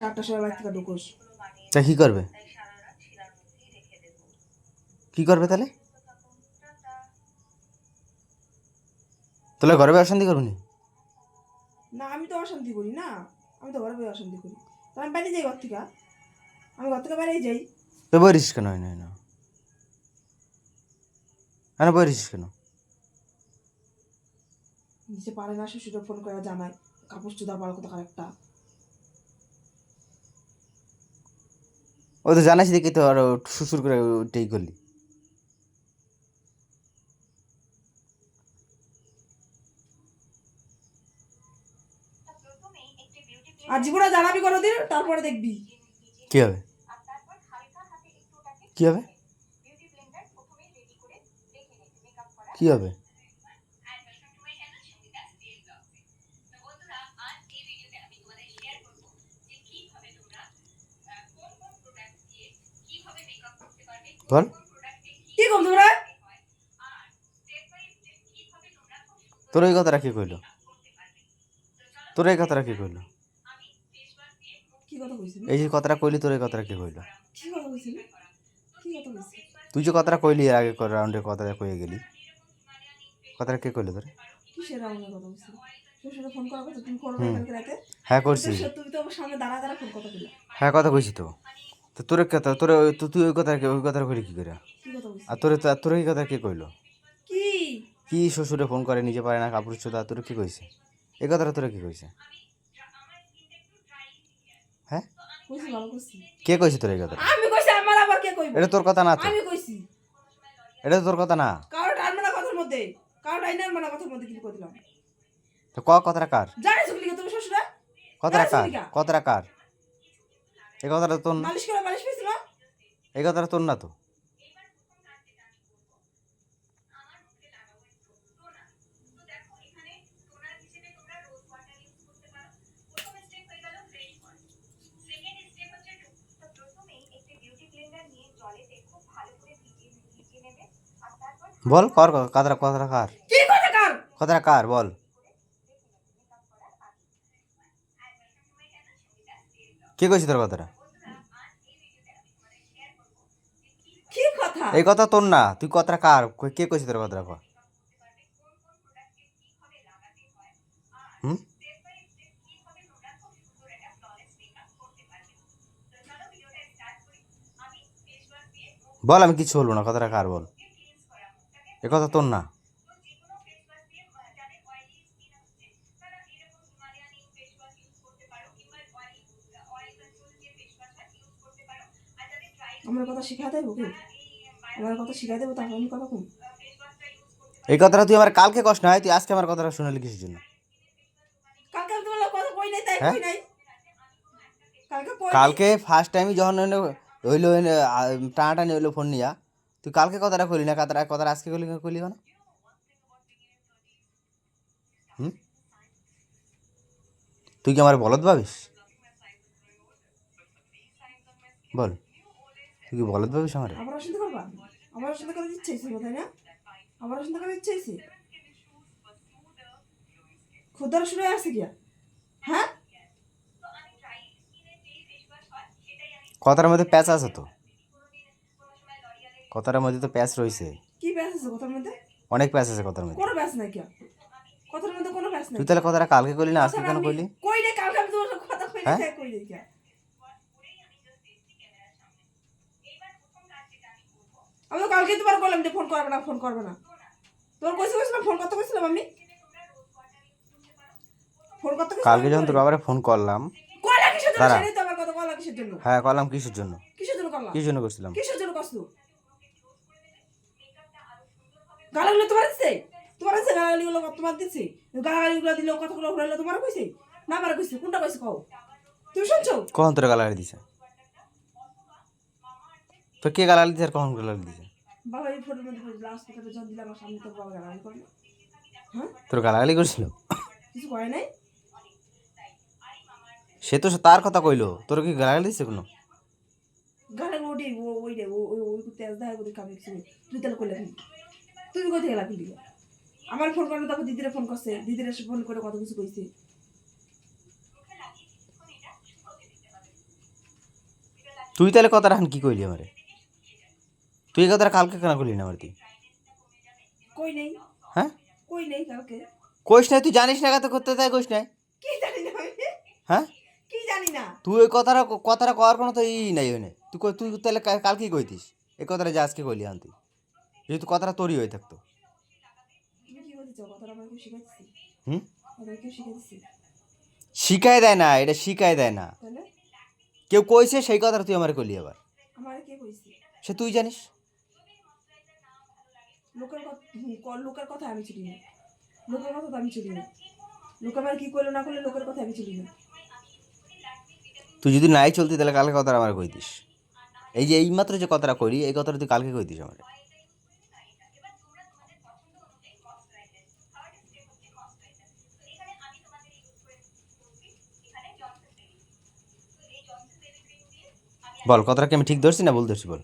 চারটার সময় বাড়ি থেকে ঢুকোস। তা কী করবে? কি করবে তাহলে? তাহলে ঘরে বসে অশান্তি করবি না? আমি তো অশান্তি করি না। আমি তো ঘরে বসে অশান্তি করি। তো আমি বাইরে যাই ঘর থেকে? আমি ঘর থেকে বাইরেই যাই। তো বলিস কেন হয় না না বলিস কেন? নিচে পারে না শ্বশুরে ফোন করে জানায়। কাপড় চুদা পাল কোথাও একটা ও তো জানাস দেখি তো আর শ্বশুর করে ওইটাই করলি আর জীবনে জানাবি কোনোদিন তারপরে দেখবি। কি হবে? কি হবে? কি হবে? বল। কি কম তোমরা? তোর এই কথাটা কে কইলো? তোর এই কথাটা কে কইলো? এই যে কথাটা কইলি তোর এই কথাটা কে কইলো? তুই যে কথাটা কইলি এর আগে রাউন্ডে কথাটা কয়ে গেলি। কথাটা কে কইলো তোর। হ্যাঁ করছি। হ্যাঁ কথা কইছি তো। তো তোর কথা তোর তো তুই ওই কথা ওই কথাটা কইলি কি করে কথা আর তোর তোর এই কথা কে কইলো? কি? কি শ্বশুরে ফোন করে নিজে পারে না কাপড় চোদা তোর কি কইছে? এই কথাটা তোরা কি কইছে? হ্যাঁ? কে কইছে তোর এই কথাটা? আমি কইছি আমার আবার কে কইব? এটা তোর কথা না তো। আমি কইছি। এটা তো তোর কথা না। কথার মধ্যে? কথার মধ্যে কি কইলাম তো ক কথাটা কার? জানিস কি তুমি শ্বশুরা? কথাটা কার। কথাটা কার? এই কথাটা তোর না এই কথাটা তোর না তো। বল কর কথাটা কথাটা কার? কি কথা কার? কথাটা কার বল। কে কইছে তোর কথাটা? কি কথা? এই কথা তোর না তুই কথাটা কার? কই- কে কইছে তোর কথাটা? কর হুম? বল আমি কিছু বলব না কথাটা কার বল? এ কথা তোর না। আমার কথা শিখা দেবো আমার কথা শিখা দেবো তারপর আমি কথা কম এই কথাটা তুই আমার কালকে কষ্ট হয় তুই আজকে আমার কথাটা শুনালি কিসের জন্য। কালকে আমি তোমার কথা কই নাই তাই হ্যাঁ? কই নাই? কালকে ফার্স্ট টাইম যখন হইল টানাটানি হইল ফোন নিয়া তুই কালকে কথাটা কইলি না কথাটা কথাটা আজকে কইলি কইলি কেন? হুম? তুই কি আমার বলদ ভাবিস? বল। কি বলদ ভাবিস আমার? আবার অসুবিধা করবা? আবার অসুবিধা করে দিচ্ছে ছিল তাই না? আবার অসুবিধা করে দিচ্ছে খুদার শুরু হয়ে আসছে গিয়া। হ্যাঁ? কথার মধ্যে প্যাচ আছে তো। কথার মধ্যে তো প্যাচ রয়েছে কি ব্যাস আছে কথার মধ্যে? অনেক প্যাচ আছে কথার মধ্যে। কোনো ব্যাস নাই কিয়া কথার মধ্যে কোনো ব্যাস নাই তুই তাহলে কথাটা কালকে কইলি না আজকে কেন কইলি কই নাই কালকে আমি তোমার সাথে কথা কই নাই হ্যাঁ? আমি তো কালকে তোমার বললাম যে ফোন করবে না ফোন করবে না। তোর কইছি কইছিলাম ফোন করতে কইছিলাম আমি? ফোন করতে কালকে যখন তোর বাবারে ফোন করলাম কয়লা কিসের জন্য। সেটাই তো আমার কথা কয়লা কিসের জন্য? হ্যাঁ করলাম কিসের জন্য? কিসের জন্য করলাম? কিসের জন্য করছিলাম? কিসের জন্য কষ্ট গালাগুলো তোমার দিছে? তোমার দিছে গালাগুলো তোমার দিছে? গালাগুলো দিলে কথাগুলো ঘুরাইলে তোমার কইছে? না আমার কইছে। কোনটা কইছে কও? তুমি শুনছো? কখন তোর গালাগালি দিছে? তো কে গালাগালি দিছে আর কখন গালাগালি দিছে? বাবা এই ফটোর মধ্যে লাস্ট কথা যখন দিলে আমার সামনে তো বাবা গালাগালি করল হ্যাঁ? তোর গালাগালি করছিল? কিছু করে নাই? সে তো তার কথা কইলো। তোর কি গালাগালি দিছে কোনো? ওটি ওই রে ওই ওই তেজ দেয় ওদের কামে কিছু তুই তাহলে তুমি কোথায় গেলা কিন্তু আমার ফোন করলে তারপর দিদিরা ফোন করছে। দিদিরা ফোন করে কত কিছু কইছে। তুই তাহলে কথাটা এখন কি কইলি আমারে? তুই এই কথাটা কালকে কেন করলি না আমার তুই কই নেই। হ্যাঁ? কই নেই কালকে? কইস নাই তুই জানিস না কত করতে তাই কইস নাই। কি জানি না হ্যাঁ? কি জানি না? তুই ওই কথাটা কথাটা কওয়ার কোনো তো ই নাই ওনে তুই তুই তাহলে কা- কালকেই কইতিস। এই কথাটা যে আজকে কইলি আন তুই যেহেতু কথাটা তোরই হয়ে থাকতো। হুম? কথা শিখাই দেয় না এটা শিখাই দেয় না। কেউ কইছে সেই কথাটা তুই আমার কইলি আবার। আমার কে কইছি? সে তুই জানিস। লোকের কথা লোকের কথা আমি চিনি না। লোকের কথা তো আমি চিনি না। লোক আমার কি করল না করলে, লোকের কথা আমি চিনি না। তুই যদি নাই চলতি, তাহলে কালকে কথাটা আমার কইতিস এই যে এইমাত্র যে কথাটা কইলি, এই কথাটা তুই কালকে কইতিস আমার? বল, কথাটা কি আমি ঠিক ধরছি না ভুল ধরছি, বল।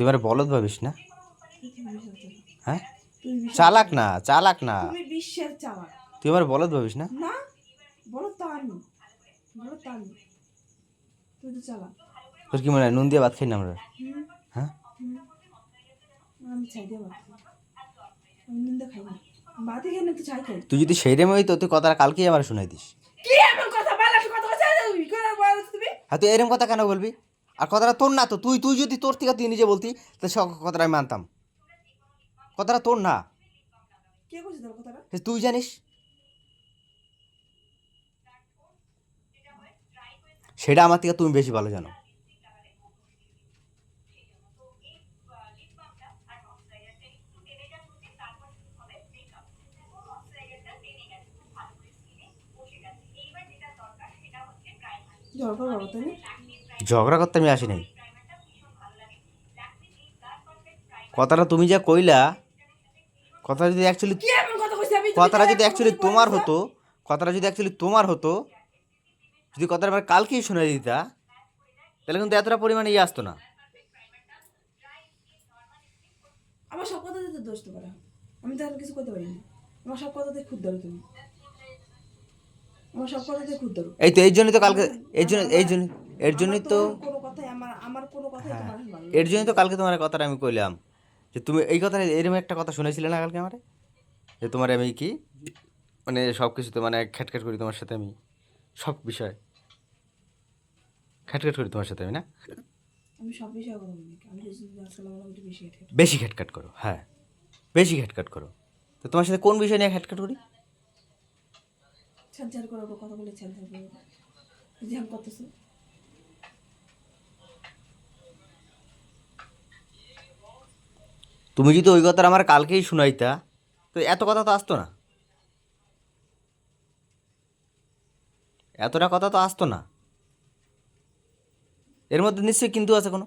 তুই আমার বলদ ভাবিস না। হ্যাঁ? চালাক না চালাক না। তুই আমার বলদ ভাবিস না? তোর কি মনে হয় নুন দিয়ে ভাত খাই না আমরা? হ্যাঁ? তুই যদি সেই রেমে হইতো তুই কথাটা কালকেই আমার শুনাই দিস। হ্যাঁ তুই এরকম কথা কেন বলবি? আর কথাটা তোর না তো তুই তুই যদি তোর থেকে তুই নিজে বলতি তাহলে সব কথাটা আমি মানতাম। কথাটা তোর না। তুই জানিস? সেটা আমার থেকে তুমি বেশি ভালো জানো। ঝড় বাবা তুমি ঝগড়া করতে আমি আসি নাই কথাটা তুমি যা কইলা কথাটা যদি অ্যাকচুয়ালি কথাটা যদি অ্যাকচুয়ালি তোমার হতো কথাটা যদি অ্যাকচুয়ালি তোমার হতো যদি কথাটা আমার কালকেই শুনে দিতা তাহলে কিন্তু এতটা পরিমাণে ইয়ে আসতো না। আমার সব কথাতে তো দোষ তো করা আমি তো আর কিছু করতে পারি না আমার সব কথাতে খুদ ধরো তুমি। আমার সব কথাতে খুদ ধরো। এই তো এই জন্যই তো কালকে এই জন্য এই জন্য এর জন্যই তো হ্যাঁ। এর জন্যই তো কালকে তোমার কথাটা আমি কইলাম যে তুমি এই কথাটা এরকম একটা কথা শুনেছিলে না কালকে আমারে? যে তোমার আমি কি? মানে সব কিছুতে মানে খ্যাটখ্যাট করি তোমার সাথে আমি। সব বিষয়। খ্যাটখ্যাট করি তোমার সাথে আমি না? কথা বেশি খ্যাটখ্যাট করো হ্যাঁ। বেশি খ্যাটখ্যাট করো। তো তোমার সাথে কোন বিষয় নিয়ে খ্যাটখ্যাট করি? কথা বলে তুমি যদি ওই কথাটা আমার কালকেই শুনাইতা, তো এত কথা তো আসতো না। এতটা কথা তো আসতো না। এর মধ্যে নিশ্চয়ই কিন্তু আছে কোনো?